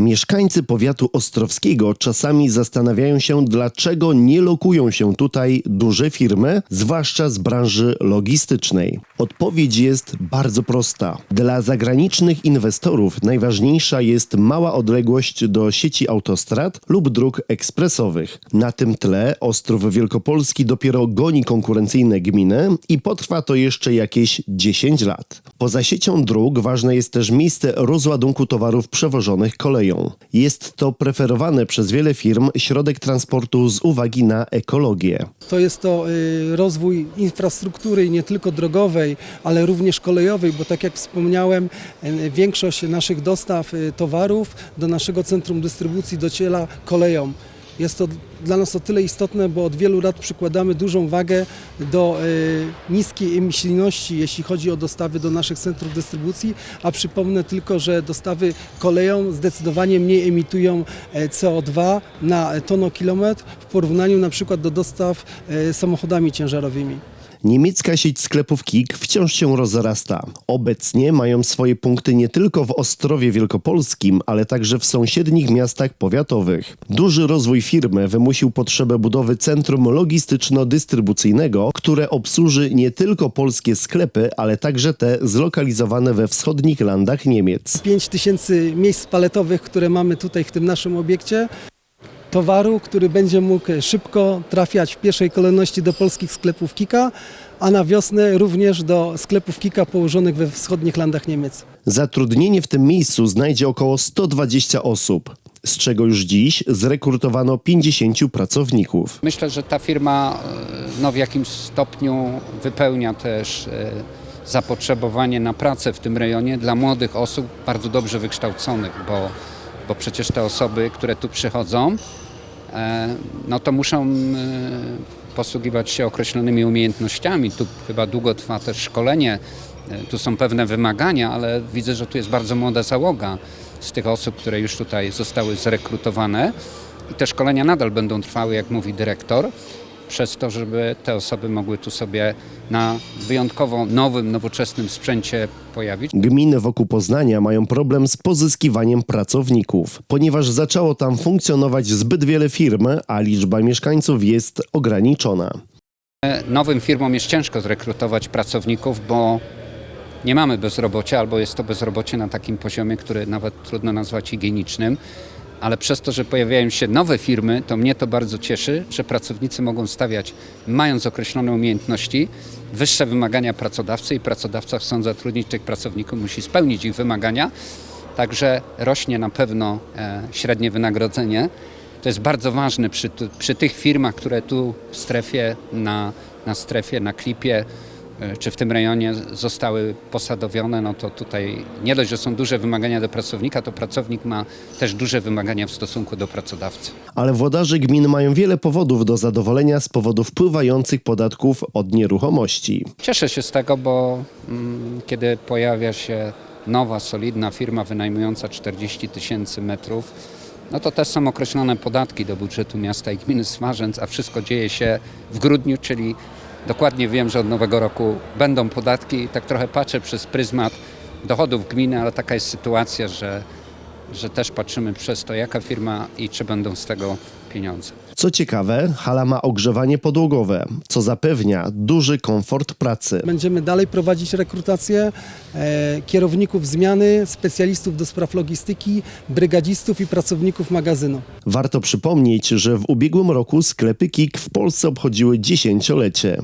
Mieszkańcy powiatu ostrowskiego czasami zastanawiają się, dlaczego nie lokują się tutaj duże firmy, zwłaszcza z branży logistycznej. Odpowiedź jest bardzo prosta. Dla zagranicznych inwestorów najważniejsza jest mała odległość do sieci autostrad lub dróg ekspresowych. Na tym tle Ostrów Wielkopolski dopiero goni konkurencyjne gminy i potrwa to jeszcze jakieś 10 lat. Poza siecią dróg ważne jest też miejsce rozładunku towarów przewożonych koleją. Jest to preferowany przez wiele firm środek transportu z uwagi na ekologię. To jest to y, rozwój infrastruktury nie tylko drogowej, ale również kolejowej, bo tak jak wspomniałem, y, większość naszych dostaw y, towarów do naszego centrum dystrybucji dociera koleją. Jest to dla nas o tyle istotne, bo od wielu lat przykładamy dużą wagę do y, niskiej emisyjności, jeśli chodzi o dostawy do naszych centrów dystrybucji, a przypomnę tylko, że dostawy koleją zdecydowanie mniej emitują e, CO2 na tonokilometr w porównaniu na przykład do dostaw e, samochodami ciężarowymi. Niemiecka sieć sklepów KIK wciąż się rozrasta. Obecnie mają swoje punkty nie tylko w Ostrowie Wielkopolskim, ale także w sąsiednich miastach powiatowych. Duży rozwój firmy wymusił potrzebę budowy centrum logistyczno-dystrybucyjnego, które obsłuży nie tylko polskie sklepy, ale także te zlokalizowane we wschodnich landach Niemiec. 5 tysięcy miejsc paletowych, które mamy tutaj w tym naszym obiekcie. Towaru, który będzie mógł szybko trafiać w pierwszej kolejności do polskich sklepów Kika, a na wiosnę również do sklepów Kika położonych we wschodnich landach Niemiec. Zatrudnienie w tym miejscu znajdzie około 120 osób, z czego już dziś zrekrutowano 50 pracowników. Myślę, że ta firma e, no, w jakimś stopniu wypełnia też e, zapotrzebowanie na pracę w tym rejonie dla młodych osób bardzo dobrze wykształconych, bo, bo przecież te osoby, które tu przychodzą, e, no to muszą e, posługiwać się określonymi umiejętnościami. Tu chyba długo trwa też szkolenie, e, tu są pewne wymagania, ale widzę, że tu jest bardzo młoda załoga z tych osób, które już tutaj zostały zrekrutowane. I te szkolenia nadal będą trwały, jak mówi dyrektor, przez to, żeby te osoby mogły tu sobie na wyjątkowo nowym, nowoczesnym sprzęcie pojawić. Gminy wokół Poznania mają problem z pozyskiwaniem pracowników, ponieważ zaczęło tam funkcjonować zbyt wiele firm, a liczba mieszkańców jest ograniczona. Nowym firmom jest ciężko zrekrutować pracowników, bo nie mamy bezrobocia, albo jest to bezrobocie na takim poziomie, który nawet trudno nazwać higienicznym. Ale przez to, że pojawiają się nowe firmy, to mnie to bardzo cieszy, że pracownicy mogą stawiać, mając określone umiejętności, wyższe wymagania pracodawcy i pracodawca chcąc zatrudnić tych pracowników, musi spełnić ich wymagania. Także rośnie na pewno e, średnie wynagrodzenie. To jest bardzo ważne przy, przy tych firmach, które tu w strefie, na, na strefie, na klipie, czy w tym rejonie zostały posadowione, no to tutaj nie dość, że są duże wymagania do pracownika, to pracownik ma też duże wymagania w stosunku do pracodawcy. Ale włodarze gmin mają wiele powodów do zadowolenia z powodu wpływających podatków od nieruchomości. Cieszę się z tego, bo mm, kiedy pojawia się nowa, solidna firma wynajmująca 40 tysięcy metrów, no to też są określone podatki do budżetu miasta i gminy Smarzęc, a wszystko dzieje się w grudniu, czyli dokładnie wiem, że od nowego roku będą podatki i tak trochę patrzę przez pryzmat dochodów gminy, ale taka jest sytuacja, że, że też patrzymy przez to, jaka firma i czy będą z tego pieniądze. Co ciekawe, hala ma ogrzewanie podłogowe, co zapewnia duży komfort pracy. Będziemy dalej prowadzić rekrutację e, kierowników zmiany, specjalistów do spraw logistyki, brygadzistów i pracowników magazynu. Warto przypomnieć, że w ubiegłym roku sklepy KIK w Polsce obchodziły dziesięciolecie.